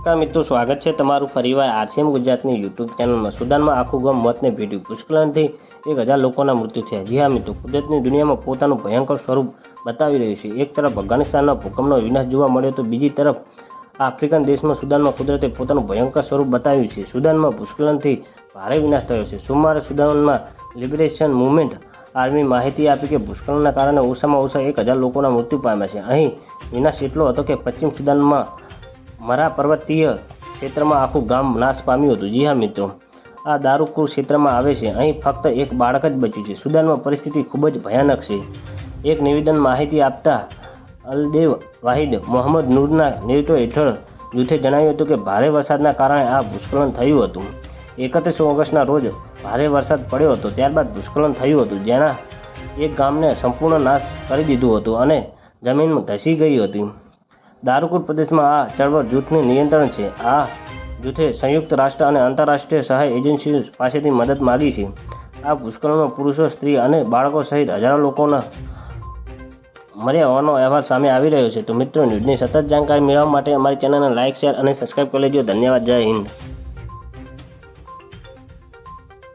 નમસ્કાર મિત્રો, સ્વાગત છે તમારું ફરીવાર આરસીએમ ગુજરાતની યુટ્યુબ ચેનલમાં સુદાનમાં આખું ગામ મોતને ભેટ્યું. ભૂસ્ખલનથી એક હજાર લોકોના મૃત્યુ થયા. જી હા મિત્રો, કુદરતની દુનિયામાં પોતાનું ભયંકર સ્વરૂપ બતાવી રહ્યું છે. એક તરફ અફઘાનિસ્તાનના ભૂકંપનો વિનાશ જોવા મળ્યો તો બીજી તરફ આફ્રિકન દેશમાં સુદાનમાં કુદરતે પોતાનું ભયંકર સ્વરૂપ બતાવ્યું છે. સુદાનમાં ભૂસ્ખલનથી ભારે વિનાશ થયો છે. સોમવારે સુદાનમાં લિબરેશન મુવમેન્ટ આર્મી માહિતી આપી કે ભૂસ્ખલનના કારણે ઓછામાં ઓછા એક હજાર લોકોના મૃત્યુ પામ્યા છે. અહીં વિનાશ એટલો હતો કે પશ્ચિમ સુદાનમાં મરા પર્વતીય ક્ષેત્રમાં આખું ગામ નાશ પામ્યું હતું. જી હા, મિત્રો. આ દારૂકુર ક્ષેત્રમાં આવે છે. અહીં ફક્ત એક બાળક જ બચ્યું છે. સુદાનમાં પરિસ્થિતિ ખૂબ જ ભયાનક છે. એક નિવેદન માહિતી આપતા અલદેવ વાહિદ મોહમ્મદ નૂરના નેતૃત્વ હેઠળ જૂથે જણાવ્યું હતું કે, ભારે વરસાદના કારણે આ ભૂસ્ખલન થયું હતું. એકત્રીસ ઓગસ્ટના રોજ ભારે વરસાદ પડ્યો હતો. ત્યારબાદ ભૂસ્ખલન થયું હતું. જેના એક ગામને સંપૂર્ણ નાશ કરી દીધું હતું અને જમીન ધસી ગઈ હતી. દારૂકુર પ્રદેશમાં આ ચળવળ જૂથનું નિયંત્રણ છે. આ જૂથે સંયુક્ત રાષ્ટ્ર અને આંતરરાષ્ટ્રીય સહાય એજન્સીઓ પાસેથી મદદ માગી છે. આ ભૂસ્ખલનમાં પુરુષો, સ્ત્રી અને બાળકો સહિત હજારો લોકોના મર્યા હોવાનો અહેવાલ સામે આવી રહ્યો છે. તો મિત્રો, ન્યૂઝની સતત જાણકારી મેળવવા માટે અમારી ચેનલને લાઇક શેર અને સબસ્ક્રાઈબ કરી લેજો. ધન્યવાદ. જય હિન્દ.